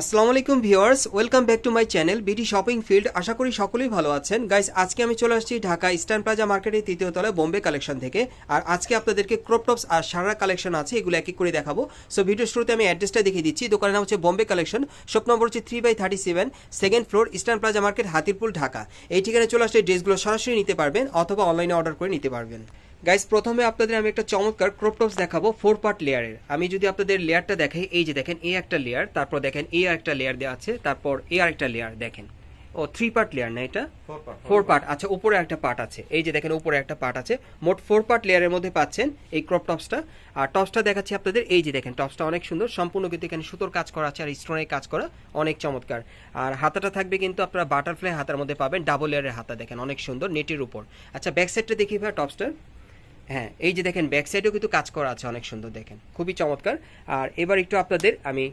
আসসালামু আলাইকুম viewers, welcome back to my channel BD shopping field. আশা করি সকলেই ভালো আছেন। গাইস, আজকে আমি চলে আসছি ঢাকা ইস্টার্ন প্লাজা মার্কেটের তৃতীয় তলায় বোম্বে কালেকশন থেকে। আর আজকে আপনাদেরকে ক্রপ টপস আর সারা কালেকশন আছে, এগুলো এক এক করে দেখাবো। সো ভিডিও শুরুতে আমি অ্যাড্রেসটা দেখিয়ে দিচ্ছি। দোকানের নাম হচ্ছে বোম্বে কালেকশন। শপ নম্বর হচ্ছে three by thirty seven second floor eastern plaza market, Hatirpul, Dhaka. এই ঠিকানায় চলে আসলে ড্রেসগুলো সরাসরি নিতে পারবেন অথবা অনলাইনে অর্ডার করে নিতে পারবেন। গাইস প্রথমে আপনাদের আমি একটা চমৎকার ক্রপ টপস দেখাবো ফোর পার্ট লেয়ারের আমি যদি আপনাদের লেয়ারটা দেখাই এই যে দেখেন এই একটা লেয়ার তারপর দেখেন এই একটা লেয়ার দেওয়া আছে তারপর এই আরেকটা লেয়ার দেখেন। ও থ্রি পার্ট লেয়ার না এটা? ফোর পার্ট আচ্ছা উপরে একটা পার্ট আছে। এই যে দেখেন উপরে একটা পার্ট আছে। মোট ফোর পার্ট লেয়ারের মধ্যে পাচ্ছেন এই ক্রপ টপসটা আর টপসটা দেখাচ্ছি আপনাদের এই যে দেখেন টপসটা অনেক সুন্দর। সম্পূর্ণ কিন্তু এখানে সুতোর কাজ করা আছে আর স্টোনের কাজ করা অনেক চমৎকার। আর হাতাটা থাকবে কিন্তু আপনারা বাটারফ্লাই হাতার মধ্যে পাবেন ডাবল লেয়ারের হাতা দেখেন অনেক সুন্দর নেটের উপর। আচ্ছা ব্যাক সাইডটা দেখি ভাই টপসটার হ্যাঁ এই যে দেখেন ব্যাক সাইডেও কিন্তু কাজ করা আছে, অনেক সুন্দর দেখেন। খুবই চমৎকার। আর এবার একটু আপনাদের, আমি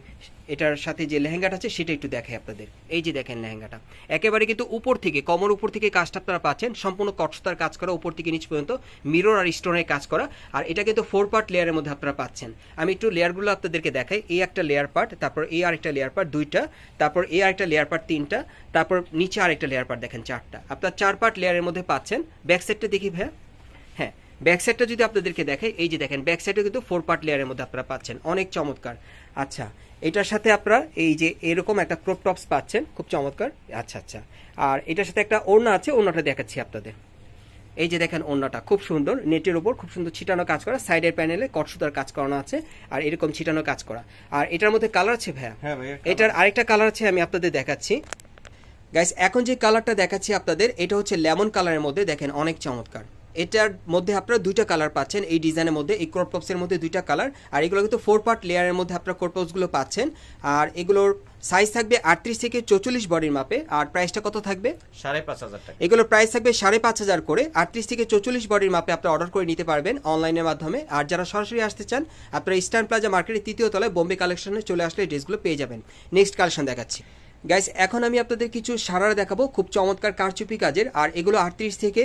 এটার সাথে যে লেহেঙ্গাটা আছে, সেটা একটু দেখাই আপনাদের। এই যে দেখেন লেহেঙ্গাটা। একেবারে কিন্তু উপর থেকে, কমর উপর থেকে কাজটা আপনারা পাচ্ছেন। সম্পূর্ণ কটসতার কাজ করা, উপর থেকে নিচ পর্যন্ত মিরর আর স্টোনের কাজ করা। আর এটা কিন্তু ফোর পার্ট লেয়ারের মধ্যে আপনারা পাচ্ছেন। আমি একটু লেয়ারগুলো আপনাদেরকে দেখাই। এই একটা লেয়ার পার্ট তারপর এই আরেকটা লেয়ার পার্ট দুইটা, তারপর এই আরেকটা লেয়ার পার্ট তিনটা, তারপর নিচে আরেকটা লেয়ার পার্ট দেখেন, চারটা। আপনার চার পার্ট লেয়ারের মধ্যে পাচ্ছেন। ব্যাক সাইডটা দেখি ভাইয়া। ব্যাক সাইডটা যদি আপনাদেরকে দেখাই এই যে দেখেন ব্যাক সাইডে কিন্তু ফোর পার্ট লেয়ারের মধ্যে আপনারা পাচ্ছেন। অনেক চমৎকার। আচ্ছা এটার সাথে আপনারা এই যে এরকম একটা ক্রপ টপস পাচ্ছেন খুব চমৎকার। আচ্ছা আচ্ছা। আর এটার সাথে একটা ওড়না আছে ওড়নাটা দেখাচ্ছি আপনাদের। এই যে দেখেন ওড়নাটা খুব সুন্দর। নেটের উপর খুব সুন্দর ছিটানো কাজ করা সাইডের প্যানেলে কটসুতার কাজ করানো আছে আর এরকম ছিটানো কাজ করা। আর এটার মধ্যে কালার আছে ভাইয়া? হ্যাঁ ভাইয়া, এটার আরেকটা কালার আছে আমি আপনাদের দেখাচ্ছি। গাইস এখন যে কালারটা দেখাচ্ছি আপনাদের এটা হচ্ছে লেমন কালারের মধ্যে দেখেন অনেক চমৎকার। এটার মধ্যে আপনারা দুইটা কালার পাচ্ছেন। এই ডিজাইনের মধ্যে এই ক্রপ টপসের মধ্যে দুইটা কালার আর এগুলো কিন্তু ফোর পার্ট লেয়ারের মধ্যে আপনারা ক্রপ টপসগুলো পাচ্ছেন। আর এগুলোর সাইজ থাকবে আটত্রিশ থেকে চৌচল্লিশ বডির মাপে। আর প্রাইসটা কত থাকবে? সাড়ে পাঁচ হাজার টাকা। এগুলোর প্রাইস থাকবে সাড়ে পাঁচ হাজার করে। আটত্রিশ থেকে চৌচল্লিশ বডির মাপে আপনি অর্ডার করে নিতে পারবেন অনলাইনের মাধ্যমে। আর যারা সরাসরি আসতে চান আপনারা ইস্টার্ন প্লাজা মার্কেটের তৃতীয় তলায় বোম্বে কালেকশনে চলে আসলে ড্রেসগুলো পেয়ে যাবেন। নেক্সট কালেকশন দেখাচ্ছি। গাইস এখন আমি আপনাদের কিছু সারার দেখাবো। খুব চমৎকার কারচুপি কাজের। আর এগুলো আটত্রিশ থেকে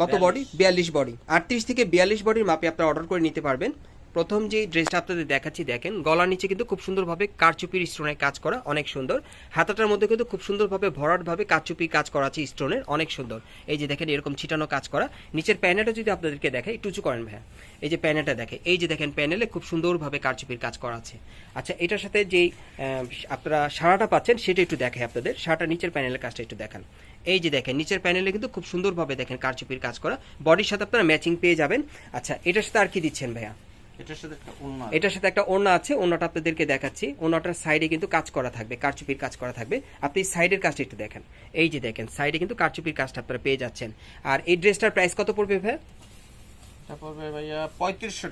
কত বডি বিয়াল্লিশ বডি আটত্রিশ থেকে বিয়াল্লিশ বডির মাপে আপনারা অর্ডার করে নিতে পারবেন। প্রথম যে ড্রেসটা আপনাদের দেখাচ্ছি, দেখেন, গলার নিচে কিন্তু খুব সুন্দরভাবে কারচুপির স্টোনের কাজ করা, অনেক সুন্দর। হাতাটার মধ্যে কিন্তু খুব সুন্দরভাবে ভরাটভাবে কারচুপি কাজ করা আছে স্টোনের, অনেক সুন্দর। এই যে দেখেন, এরকম ছিটানো কাজ করা। নিচের প্যানেলটা যদি আপনাদেরকে দেখে একটু উঁচু করেন ভাইয়া। এই যে প্যানেলটা দেখে এই যে দেখেন, প্যানেলে খুব সুন্দরভাবে কারচুপির কাজ করা আছে। আচ্ছা এটার সাথে যেই আপনারা সারাটা পাচ্ছেন, সেটা একটু দেখে আপনাদের। সারাটা নিচের প্যানেলের কাজটা একটু দেখান। এই যে দেখেন, নিচের প্যানেলে কিন্তু খুব সুন্দরভাবে দেখেন কারচুপির কাজ করা। বডির সাথে আপনারা ম্যাচিং পেয়ে যাবেন। আচ্ছা এটার সাথে আর কি দিচ্ছেন ভাইয়া? এটার সাথে একটা ওড়না আছে। ওড়নাটা আপনাদেরকে দেখাচ্ছি। ওড়নাটার সাইডে কিন্তু কাজ করা থাকবে, কারচুপির কাজ করা থাকবে। আপনি সাইডের কাজটা একটু দেখেন। এই যে দেখেন সাইডে কিন্তু কারচুপির কাজটা আপনারা পেয়ে যাচ্ছেন। আর এই ড্রেসটার প্রাইস কত পড়বে ভাই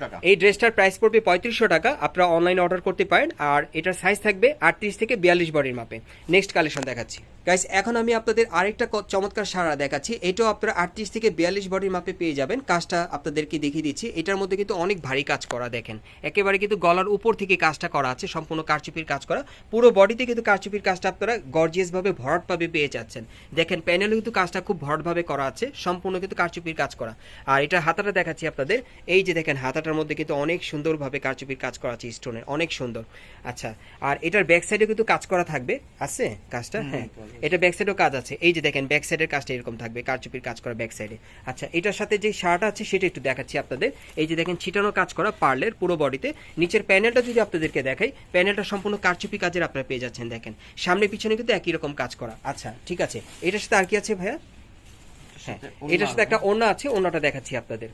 টাকা। এই ড্রেসটার প্রাইস পড়বে পঁয়ত্রিশশো টাকা, আপনারা অনলাইনে অর্ডার করতে পারেন, আর এটার সাইজ থাকবে আটত্রিশ থেকে বিয়াল্লিশ বডির মাপে। নেক্সট কালেকশন দেখাচ্ছি। গাইস এখন আমি আপনাদের আরেকটা চমৎকার সারা দেখাচ্ছি। এটাও আপনারা আটত্রিশ থেকে বিয়াল্লিশ বডির মাপে পেয়ে যাবেন। কাজটা আপনাদেরকে দেখিয়ে দিচ্ছি। এটার মধ্যে কিন্তু অনেক ভারী কাজ করা, দেখেন। একেবারে কিন্তু গলার উপর থেকে কাজটা করা আছে, সম্পূর্ণ কারচুপির কাজ করা। পুরো বডিতে কিন্তু কারচুপির কাজটা আপনারা গর্জিয়াসভাবে ভরাটভাবে পেয়ে যাচ্ছেন। দেখেন প্যানেলে কিন্তু কাজটা খুব ভরাটভাবে করা আছে। সম্পূর্ণ কিন্তু কারচুপির কাজ করা। আর এটা হাতাটা দেখাচ্ছি। আপনাদের। এই যে দেখেন হাতাটার মধ্যে কিন্তু অনেক সুন্দরভাবে কারচুপির কাজ করা আছে স্টোনের অনেক সুন্দর। আচ্ছা আর এটার ব্যাক সাইডে কিন্তু কাজ করা থাকবে। আছে কাজটা? হ্যাঁ। এটা ব্যাক সাইডেও কাজ আছে। এই যে দেখেন ব্যাক সাইডের কাজটা এরকম থাকবে কারচুপির কাজ করা ব্যাক সাইডে আচ্ছা এটার সাথে যে শার্ট আছে সেটা একটু দেখাচ্ছি আপনাদের। এই যে দেখেন ছিটানো কাজ করা পার্লের পুরো বডিতে। নিচের প্যানেলটা যদি আপনাদেরকে দেখাই প্যানেলটা সম্পূর্ণ কারচুপি কাজের আপনারা পেয়ে যাচ্ছেন দেখেন। সামনে পিছনে কিন্তু একই রকম কাজ করা। আচ্ছা ঠিক আছে। এটার সাথে আর কি আছে ভাইয়া? হ্যাঁ এটার সাথে একটা ওড়না আছে ওড়নাটা দেখাচ্ছি আপনাদের।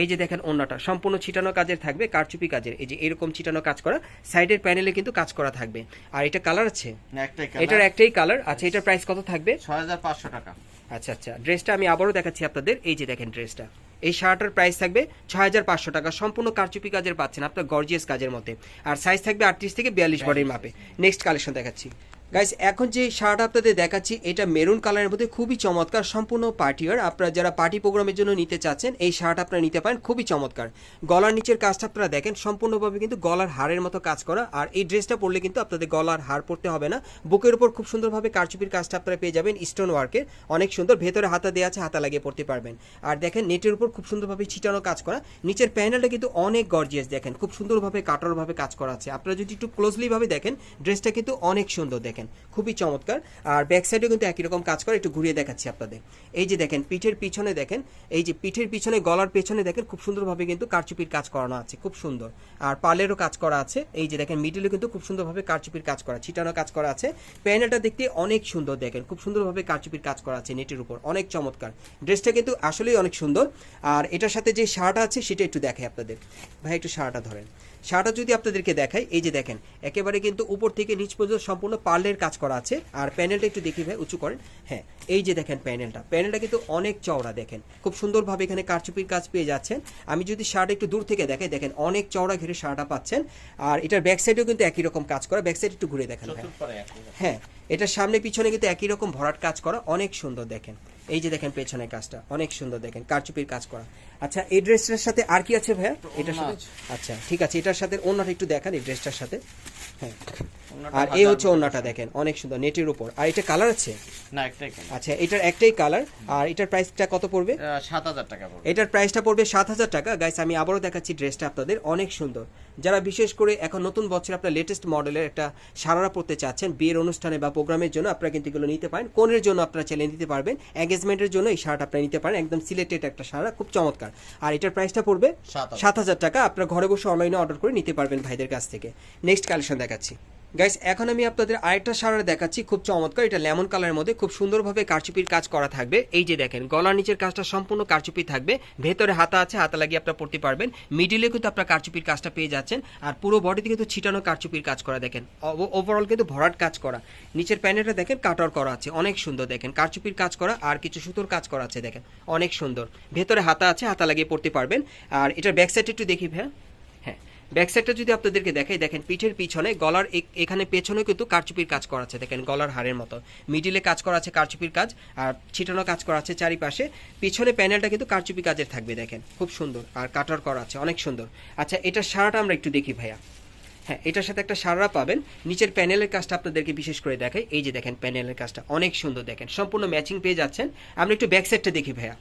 এই যে দেখেন ওড়নাটা সম্পূর্ণ ছিটানো কাজের থাকবে কারচুপি কাজের। এই যে এরকম ছিটানো কাজ করা সাইডের প্যানেলে কিন্তু কাজ করা থাকবে। আর এটা কালার আছে? না একটাই এটার একটাই কালার। আচ্ছা এটার প্রাইস কত থাকবে? ছয় হাজার পাঁচশো টাকা। আচ্ছা আচ্ছা ড্রেসটা আমি আবারও দেখাচ্ছি আপনাদের। এই যে দেখেন ড্রেসটা। এই শার্টের প্রাইস থাকবে ছয় হাজার পাঁচশো টাকা। সম্পূর্ণ কারচুপি কাজের পাচ্ছেন আপনার গর্জিয়াস কাজের মধ্যে। আর সাইজ থাকবে আটত্রিশ থেকে বিয়াল্লিশ বডির মাপে। নেক্সট কালেকশন দেখাচ্ছি। গাইস এখন যে শার্ট আপনাদের দেখাচ্ছি, এটা মেরুন কালারের মধ্যে খুবই চমৎকার, সম্পূর্ণ পার্টিয়ার আপনারা যারা পার্টি প্রোগ্রামের জন্য নিতে চাচ্ছেন, এই শার্ট আপনারা নিতে পারেন, খুবই চমৎকার। গলার নিচের কাজটা আপনারা দেখেন, সম্পূর্ণভাবে কিন্তু গলার হারের মতো কাজ করা। আর এই ড্রেসটা পরলে কিন্তু আপনাদের গলার হার পরতে হবে না। বুকের উপর খুব সুন্দরভাবে কারচুপির কাজটা আপনারা পেয়ে যাবেন স্টোন ওয়ার্কের অনেক সুন্দর, ভেতরে হাতা দেওয়া আছে, হাতা লাগিয়ে পড়তে পারবেন। আর দেখেন, নেটের উপর খুব সুন্দরভাবে ছিটানো কাজ করা। নিচের প্যানেলটা কিন্তু অনেক গর্জিয়াস দেখেন, খুব সুন্দরভাবে, কাটারভাবে কাজ করা আছে। আপনারা যদি একটু ক্লোজলি ভাবে দেখেন, ড্রেসটা কিন্তু অনেক সুন্দর দেখেন। খুবই চমৎকার। আর ব্যাক সাইডে কিন্তু একই রকম কাজ করে, একটু ঘুরিয়ে দেখাচ্ছি আপনাদের। এই যে দেখেন, পিঠের পিছনে দেখেন, এই যে পিঠের পিছনে, গলার পেছনে দেখেন, খুব সুন্দরভাবে কিন্তু কারচুপির কাজ করানো আছে, খুব সুন্দর। আর পার্লেরও কাজ করা আছে, এই যে দেখেন মিডিলে কিন্তু খুব সুন্দরভাবে কারচুপির কাজ করা, ছিটানো কাজ করা আছে। প্যানেলটা দেখতে অনেক সুন্দর দেখেন, খুব সুন্দরভাবে কারচুপির কাজ করা আছে নেটের উপর, অনেক চমৎকার। ড্রেসটা কিন্তু আসলেই অনেক সুন্দর। আর এটার সাথে যে শার্ট আছে, সেটা একটু দেখে আপনাদের। ভাই, একটু শার্টটা ধরেন। শার্টটা যদি আপনাদেরকে দেখাই এই যে দেখেন একেবারে কিন্তু উপর থেকে নিচ পর্যন্ত সম্পূর্ণ পার্লের কাজ করা আছে। আর প্যানেলটা একটু দেখি ভাই উঁচু করেন। হ্যাঁ এই যে দেখেন প্যানেলটা। প্যানেলটা কিন্তু অনেক চওড়া দেখেন। খুব সুন্দরভাবে এখানে কারচুপির কাজ পেয়ে যাচ্ছেন। আমি যদি শার্ট একটু দূর থেকে দেখাই দেখেন অনেক চওড়া ঘিরে শার্টটা পাচ্ছেন। আর এটার ব্যাক সাইডেও কিন্তু একই রকম কাজ করা। ব্যাক সাইড একটু ঘুরে দেখেন। হ্যাঁ এটার সামনে পিছনে কিন্তু একই রকম ভরাট কাজ করা। অনেক সুন্দর দেখেন। এই যে দেখেন পেছনের কাজটা অনেক সুন্দর দেখেন কারচুপির কাজ করা। আচ্ছা এই ড্রেসটার সাথে আর কি আছে ভাইয়া? এটার সাথে? আচ্ছা ঠিক আছে এটার সাথে অন্যটা একটু দেখান এই ড্রেসটার সাথে। হ্যাঁ। আর এই হচ্ছে অন্যটা দেখেন অনেক সুন্দর নেটের উপর। আর এটা কালার আছে? না একটাই আচ্ছা এটার একটাই কালার আর এটার প্রাইসটা কত পড়বে? সাত হাজার টাকা পড়বে। এটার প্রাইসটা পড়বে সাত হাজার টাকা। গাইস আমি আবারও দেখাচ্ছি ড্রেসটা আপনাদের অনেক সুন্দর। যারা বিশেষ করে এখন নতুন বছর আপনার লেটেস্ট মডেলের একটা সারারা পড়তে চাচ্ছেন বিয়ের অনুষ্ঠানে বা প্রোগ্রামের জন্য আপনারা কিন্তু এগুলো নিতে পারেন। কোনের জন্য আপনারা চ্যালেঞ্জ নিতে পারবেন? এঙ্গেজমেন্টের জন্য এই শার্ট আপনারা নিতে পারেন। একদম সিলেক্টেড একটা সারা খুব চমৎকার। আর এটার প্রাইসটা পড়বে সাত হাজার। সাত হাজার টাকা। আপনারা ঘরে বসে অনলাইনে অর্ডার করে নিতে পারবেন ভাইদের কাছ থেকে। নেক্সট কালেকশন দেখাচ্ছি। গাইস এখন আমি আপনাদের আরেকটা সারা দেখাচ্ছি। খুব চমৎকার। এটা লেমন কালারের মধ্যে খুব সুন্দরভাবে কারচুপির কাজ করা থাকবে। এই যে দেখেন, গলার নিচের কাজটা সম্পূর্ণ কারচুপি থাকবে। ভেতরে হাতা আছে, হাতা লাগিয়ে আপনারা পড়তে পারবেন। মিডিলে কিন্তু আপনার কারচুপির কাজটা পেয়ে যাচ্ছেন। আর পুরো বডিতে কিন্তু ছিটানো কারচুপির কাজ করা, দেখেন। ওভারঅল কিন্তু ভরাট কাজ করা। নিচের প্যানেলটা দেখেন, কাটার করা আছে। অনেক সুন্দর, দেখেন। কারচুপির কাজ করা আর কিছু সুতোর কাজ করা আছে, দেখেন। অনেক সুন্দর। ভেতরে হাতা আছে, হাতা লাগিয়ে পড়তে পারবেন। আর এটার ব্যাক সাইড একটু দেখি ভাইয়া। ব্যাক সাইডটা যদি আপনাদেরকে দেখাই, দেখেন পিঠের পিছনে গলার এখানে পেছনে কিন্তু কারচুপির কাজ করা আছে। দেখেন গলার হাড়ের মতো। মিডিলে কাজ করা আছে কারচুপির কাজ, আর ছিটানো কাজ করা আছে চারিপাশে। পিছনে প্যানেলটা কিন্তু কারচুপি কাজের থাকবে, দেখেন। খুব সুন্দর। আর কাটার করা আছে, অনেক সুন্দর। আচ্ছা এটা সারাটা আমরা একটু দেখি ভাইয়া। হ্যাঁ এটার সাথে একটা সারা পাবেন। নিচের প্যানেলের কাজটা আপনাদেরকে বিশেষ করে দেখাই। এই যে দেখেন প্যানেলের কাজটা, অনেক সুন্দর দেখেন। সম্পূর্ণ ম্যাচিং পেয়ে যাচ্ছেন। আমরা একটু ব্যাক সাইডটা দেখি ভাইয়া।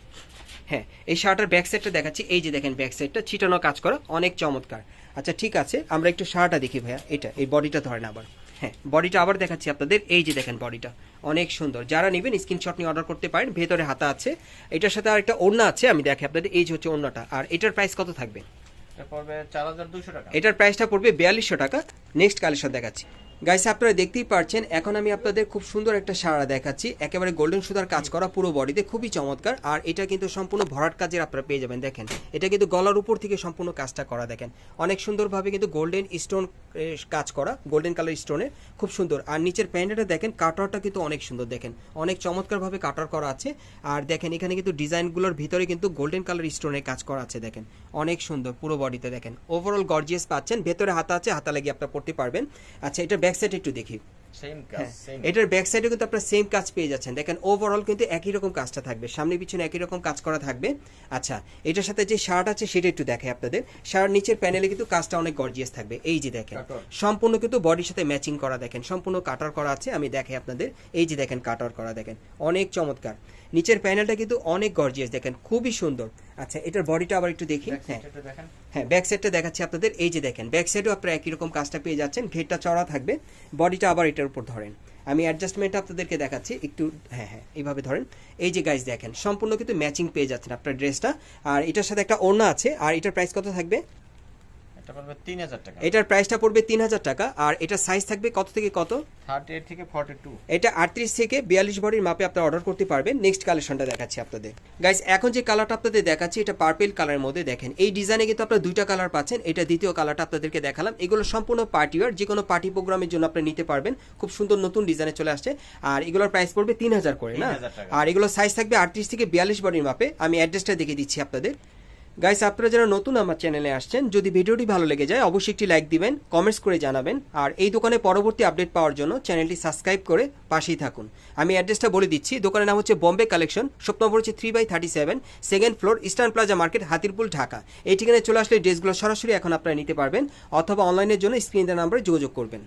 হ্যাঁ এই শার্টের ব্যাক সাইডটা দেখাচ্ছি। এই যে দেখেন ব্যাক সাইডটা ছিটানো কাজ করা, অনেক চমৎকার। আচ্ছা ঠিক আছে আমরা একটু সারাটা দেখি ভাইয়া এটা এই বডিটা ধরেন আবার। হ্যাঁ বডিটা আবার দেখাচ্ছি আপনাদের এই যে দেখেন বডিটা অনেক সুন্দর। যারা নেবেন স্ক্রিনশট নিয়ে অর্ডার করতে পারেন ভেতরে হাতা আছে এটার সাথে আর একটা ওড়না আছে আমি দেখি আপনাদের এই যে হচ্ছে ওড়নাটা আর এটার প্রাইস কত থাকবে? এটা পড়বে চার হাজার দুশো টাকা। এটার প্রাইসটা পড়বে বিয়াল্লিশশো টাকা নেক্সট কালেকশন দেখাচ্ছি। গাইস আপনারা দেখতেই পারছেন, এখন আমি আপনাদের খুব সুন্দর একটা সারা দেখাচ্ছি। একেবারে গোল্ডেন সুতার কাজ করা পুরো বডিতে খুবই চমৎকার। আর এটা কিন্তু সম্পূর্ণ ভরাট কাজের আপনারা পেয়ে যাবেন, দেখেন। এটা কিন্তু গলার উপর থেকে সম্পূর্ণ কাজটা করা, দেখেন। অনেক সুন্দরভাবে কিন্তু গোল্ডেন স্টোন কাজ করা গোল্ডেন কালার স্টোনের খুব সুন্দর। আর নিচের প্যান্টটা দেখেন কাটারটা কিন্তু অনেক সুন্দর, দেখেন। অনেক চমৎকারভাবে কাটার করা আছে। আর দেখেন, এখানে কিন্তু ডিজাইনগুলোর ভিতরে কিন্তু গোল্ডেন কালার স্টোনের কাজ করা আছে, দেখেন। অনেক সুন্দর পুরো বডিতে দেখেন। ওভারঅল গর্জিয়াস পাচ্ছেন, ভেতরে হাতা আছে, হাতা লাগিয়ে আপনারা পড়তে পারবেন। আচ্ছা এটা ব্যাক সাইড একটু দেখি। হ্যাঁ এটার ব্যাক সাইডে কিন্তু আপনারা সেম কাজ পেয়ে যাচ্ছেন। দেখেন ওভারঅল কিন্তু একই রকম কাজটা থাকবে। সামনে পিছনে একই রকম কাজ করা থাকবে। আচ্ছা এটার সাথে যে শার্ট আছে সেটা একটু দেখাই আপনাদের। শার্ট নিচের প্যানেলে কিন্তু কাজটা অনেক গর্জিয়াস থাকবে। এই যে দেখেন সম্পূর্ণ কিন্তু বডির সাথে ম্যাচিং করা দেখেন। সম্পূর্ণ কাটার করা আছে আমি দেখে আপনাদের। এই যে দেখেন কাটার করা দেখেন। অনেক চমৎকার। নিচের প্যানেলটা কিন্তু অনেক গর্জিয়াস দেখেন। খুবই সুন্দর। আচ্ছা এটার বডিটা আবার একটু দেখি। হ্যাঁ। হ্যাঁ ব্যাক সাইডটা দেখাচ্ছি আপনাদের। এই যে দেখেন ব্যাক সাইডও আপনারা একই রকম কাজটা পেয়ে যাচ্ছেন। ঘেরটা চড়া থাকবে। বডিটা আবার এটার উপর ধরেন। আমি অ্যাডজাস্টমেন্ট আপনাদেরকে দেখাচ্ছি। একটু হ্যাঁ হ্যাঁ এইভাবে ধরেন। এই যে গাইজ দেখেন সম্পূর্ণ কিন্তু ম্যাচিং পেয়ে যাচ্ছেন আপনার ড্রেসটা আর এটার সাথে একটা ওড়না আছে। আর এটার প্রাইস কত থাকবে এটা পড়বে তিন হাজার টাকা এটার প্রাইসটা পড়বে তিন হাজার টাকা আর এটার সাইজ থাকবে কত থেকে কত? থেকে এটা আটত্রিশ থেকে বিয়াল্লিশ বডির মাপে আপনারা অর্ডার করতে পারবেন। নেক্সট কালেকশনটা দেখাচ্ছি আপনাদের। গাইস এখন যে কালারটা আপনাদের দেখাচ্ছি এটা পার্পেল কালারের মধ্যে দেখেন। এই ডিজাইনে কিন্তু আপনারা দুইটা কালার পাচ্ছেন। এটা দ্বিতীয় কালারটা আপনাদেরকে দেখালাম। এগুলো সম্পূর্ণ পার্টি ওয়ার যে কোনো পার্টি প্রোগ্রামের জন্য আপনি নিতে পারবেন। খুব সুন্দর নতুন ডিজাইনে চলে আসছে। আর এগুলোর প্রাইস পড়বে তিন হাজার করে না? আর এগুলো সাইজ থাকবে আটত্রিশ থেকে বিয়াল্লিশ বডির মাপে। আমি অ্যাড্রেসটা দেখে দিচ্ছি আপনাদের। গাইস আপনারা যারা নতুন আমার চ্যানেলে আসছেন, যদি ভিডিওটি ভালো লেগে যায়, অবশ্যই একটি লাইক দিবেন কমেন্টস করে জানাবেন, আর এই দোকানে পরবর্তী আপডেট পাওয়ার জন্য চ্যানেলটি সাবস্ক্রাইব করে পাশেই থাকুন। আমি অ্যাড্রেসটা বলে দিচ্ছি, দোকানের নাম হচ্ছে বম্বে কালেকশন শপ নম্বর হচ্ছে three by thirty seven second floor eastern plaza market Hatirpul, Dhaka. এই ঠিকানায় চলে আসলে ড্রেসগুলো সরাসরি এখন আপনারা নিতে পারবেন, অথবা অনলাইনের জন্য স্ক্রিন নাম্বারে যোগাযোগ করবেন।